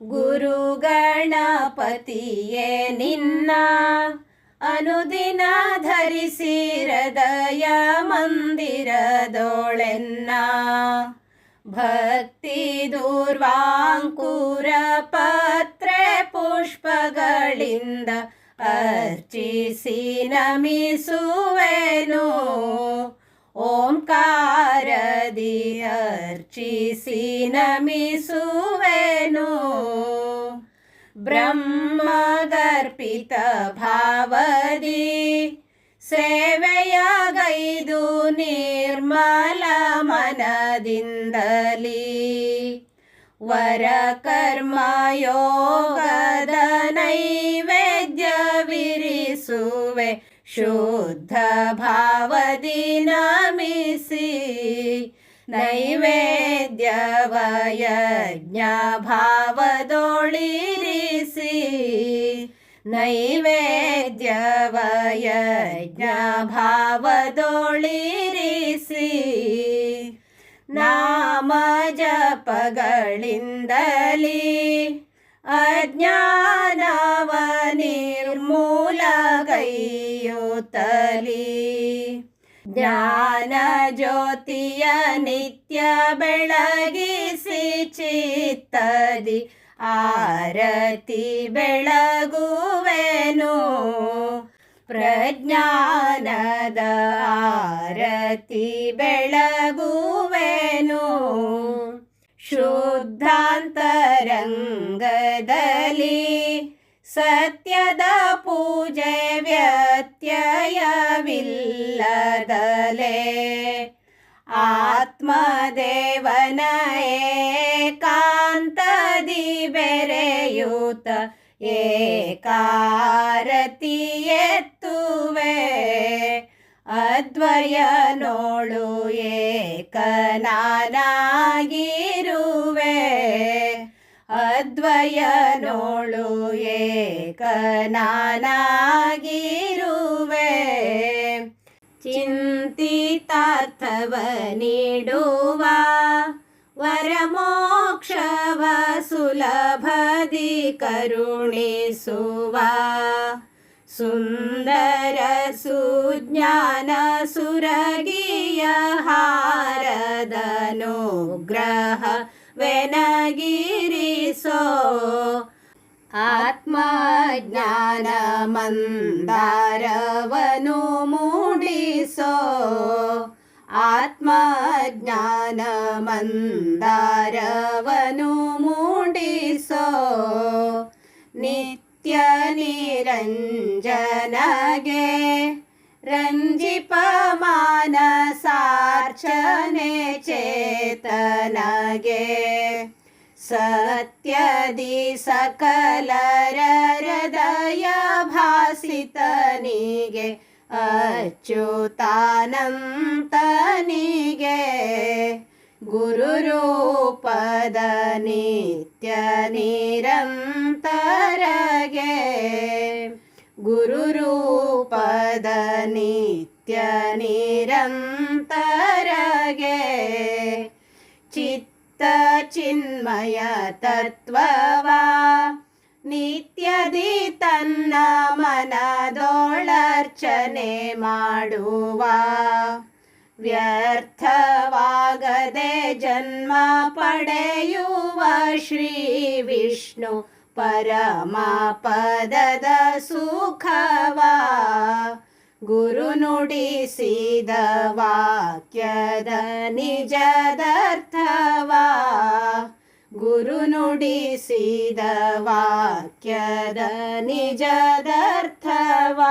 ಗುರು ಗಣಪತಿಯೇ ನಿನ್ನ ಅನುದಿನ ಧರಿಸಿ ಹೃದಯ ಮಂದಿರದೊಳೆನ್ನ ಭಕ್ತಿ ದೂರ್ವಾಂಕುರ ಪತ್ರೆ ಪುಷ್ಪಗಳಿಂದ ಅರ್ಚಿಸಿ ನಮಿಸುವೆನು ಓಂಕಾರದಿ ಅರ್ಚಿಸಿ ನಮಿಸುವೆನು ಬ್ರಹ್ಮಗರ್ಪಿತ ಭಾವದಿ ಸೇವೆಯಗೈದು ನಿರ್ಮಲ ಮನದಿಂದಲಿ ವರ ಕರ್ಮಯೋಗದ ನೈವೇದ್ಯವಿರಿಸುವೆ ಶುದ್ಧ ನೈವೇದ್ಯವಯಜ್ಞಾಭಾವದೊಳಿರಿಸಿ. ನೈವೇದ್ಯವಯಜ್ಞಾಭಾವದೊಳಿರಿಸಿ. ನಾಮ ಜಪಗಳಿಂದಲೇ ಅಜ್ಞಾನವ ನಿರ್ಮೂಲ ಕೈಯುತ್ತಲೀ. ಜ್ಞಾನ ಜ್ಯೋತಿಯ ನಿತ್ಯ ಬೆಳಗಿಸಿ ಚಿತ್ತದಿ ಆರತಿ ಬೆಳಗುವೆನು. ಪ್ರಜ್ಞಾನದ ಆರತಿ ಬೆಳಗುವೆನು. ಶುದ್ಧಾಂತರಂಗದಲ್ಲಿ ಸತ್ಯದ ಪೂಜೆ ವ್ಯತ್ಯಯವಿಲ್ಲದಲೆ. ಆತ್ಮದೇವನ ಏಕಾಂತದಿ ಬೆರೆಯೂತ ಏಕಾರತಿ ಎತ್ತುವೆ. ಅದ್ವಯ ನೋಳು ಏಕನಾಗಿರುವೆ ಅದ್ವಯ ನೋಳು ಏಕನಾಗಿರುವೆ ಚಿಂತಿತಾರ್ಥವ ನೀಡುವ ವರಮೋಕ್ಷವ ಸುಲಭದಿ ಕರುಣಿಸುವ ಸುಂದರ ಸುಜ್ಞಾನ ಸುರಗಿಯ ಹಾರದನುಗ್ರಹ ವೆನಗಿರಿಸೋ ಆತ್ಮಜ್ಞಾನ ಮಂದಾರವನು ಮೂಡಿಸೋ ಆತ್ಮಜ್ಞಾನ ಮಂದಾರವನು ಮೂಡಿಸೋ ನಿತ್ಯ ನಿರಂಜನಗೆ ರಂಜಿಪಮಾನ ಸಾರ್ಚನೆ ಚೇತನಗೆ सत्यदि सकलरहृदयाभाषितनि गे अच्युतानं गुरुरूपदनित्यनिरन्तरगे गे चित् ನಿತ್ಯ ನಿರಂತರಗೆ ಗುರುರೂಪದ ನಿತ್ಯ ನಿರಂತರಗೆ ಚಿತ್ತ ಚಿನ್ಮಯ ತತ್ವವ ನಿತ್ಯದಿ ತನ್ನ ಮನದೊಳರ್ಚನೆ ಮಾಡುವ ವ್ಯರ್ಥವಾಗದೆ ಜನ್ಮ ಪಡೆಯುವ ಶ್ರೀ ವಿಷ್ಣು ಪರಮ ಪದದ ಸುಖವ ಗುರು ನುಡಿಸಿದ ವಾಕ್ಯದ ನಿಜದರ್ಥವ ಗುರು ನುಡಿಸಿದ ವಾಕ್ಯದ ನಿಜದರ್ಥವ